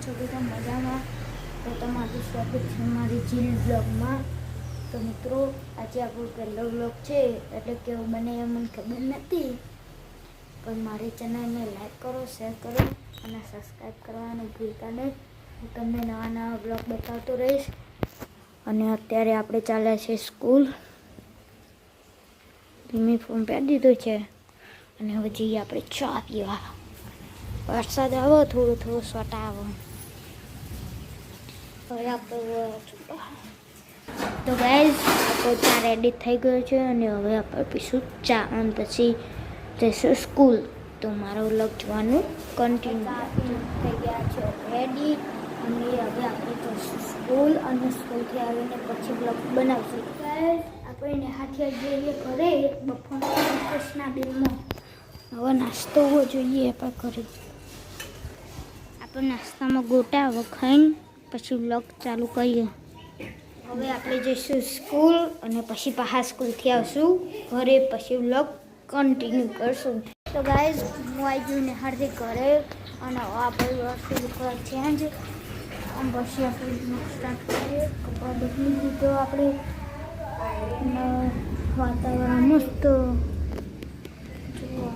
છો બધા મજામાં? તો તમારું સ્વાગત છે મારી જીલ બ્લોગમાં. તો મિત્રો, આજે આપણો પહેલો બ્લોગ છે, એટલે કેવું બને એ મને ખબર નથી. પણ મારી ચેનલને લાઈક કરો, શેર કરો અને સબસ્ક્રાઈબ કરવાનું ભૂલતા નહીં. હું તમને નવા નવા બ્લોગ બતાવતો રહીશ. અને અત્યારે આપણે ચાલ્યા છે સ્કૂલ. યુનિફોર્મ પહેરી દીધું છે. અને હવે જઈએ આપણે ચા પીવા. વરસાદ આવો, થોડું થોડું સ્વટા આવો. હવે તો ગાઈઝ આપણો ચા રેડી થઈ ગયો છે અને હવે આપણે પીશું ચા અને પછી જઈશું સ્કૂલ તો મારો વ્લોગ જોવાનું કન્ટિન્યુ થઈ ગયા છે રેડી અને હવે આપણે જઈશું સ્કૂલ અને સ્કૂલથી આવીને પછી બ્લોગ બનાવશું. આપણે હાથે જઈએ ઘરે બપોરના કૃષ્ણા બિલમાં હવે નાસ્તો હોવો જોઈએ આપણે ઘરે. આપણે નાસ્તામાં ગોટા હવે ખાઈને પછી વ્લોગ ચાલુ કરીએ. હવે આપણે જઈશું સ્કૂલ અને પછી પાછા સ્કૂલથી આવશું. ઘરે પછી વ્લોગ કન્ટિન્યુ કરશું. તો ગાઈઝ હું આવી ગયું નિહાળથી ઘરે અને આપણે વસ્તુ થોડા ચેન્જ પછી આપણે સ્ટાર્ટ કરીએ. કપડાં બદલી દીધો આપણે વાતાવરણ મસ્ત જુઓ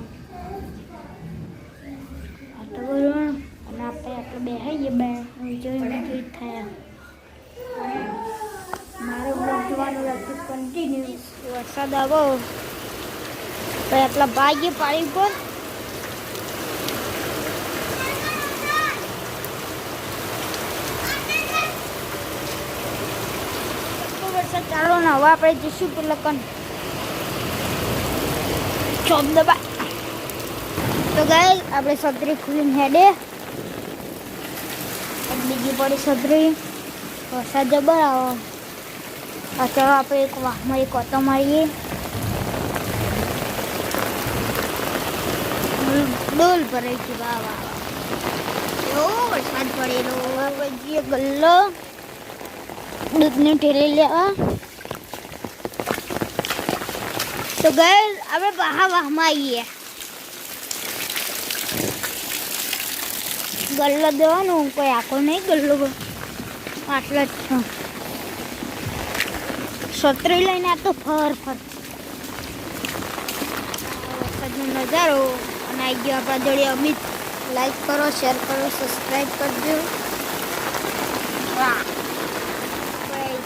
વાતાવરણ અને આપણે આપણે બેહાઈએ બે જોઈને ફીટ થયા મારો બ્લોગ જોવાનું રાખતું કન્ટિન્યુ વરસાદ આવો. તો આપણા ભાગ્ય પાણી પર. ચાલો ને હવે આપણે જઈશું પેલા ચોપ દબા તો ગાય આપણે છત્રી ખુલીને હેડે. બીજી પડી છત્રી. વરસાદ જબર આવો. આ ચાલો આપણે એક વાહમાં એક ઓટો મારીએ ડોલ ભરાઈ ગઈ વાહ વાહ વાહ એવો વરસાદ પડેલો આપણે જઈએ ગલ્લો દૂધની ઠેલી લેવા તો ગયે આપણે બહા વાહમાં આવીએ ગલ્લો દેવાનો કોઈ આખો નહીં ગલ્લો આટલા જ છે છત્રી લઈને આ તો ફર ફર. વરસાદનો નજારો અને આવી ગયો આપણા જોડે અમિત. લાઈક કરો શેર કરો સબસ્ક્રાઈબ કરજો.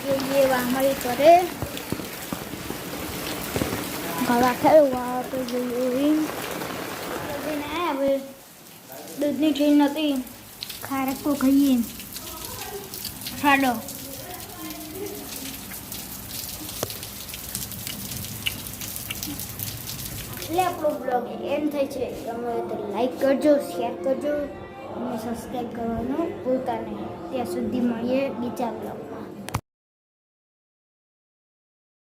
જઈએ વાહમારી કરે ઘણા થયું, વાહ, તો જોઈએ હવે. દૂધની ઠીલ નથી ખારકો ખાઈએ. ખાડો. એટલે આપણો બ્લોગ એમ થાય છે. તમે તો લાઈક કરજો શેર કરજો, અને સબસ્ક્રાઈબ કરવાનું ભૂલતા નહીં. ત્યાં સુધી મળીએ બીજા બ્લોગ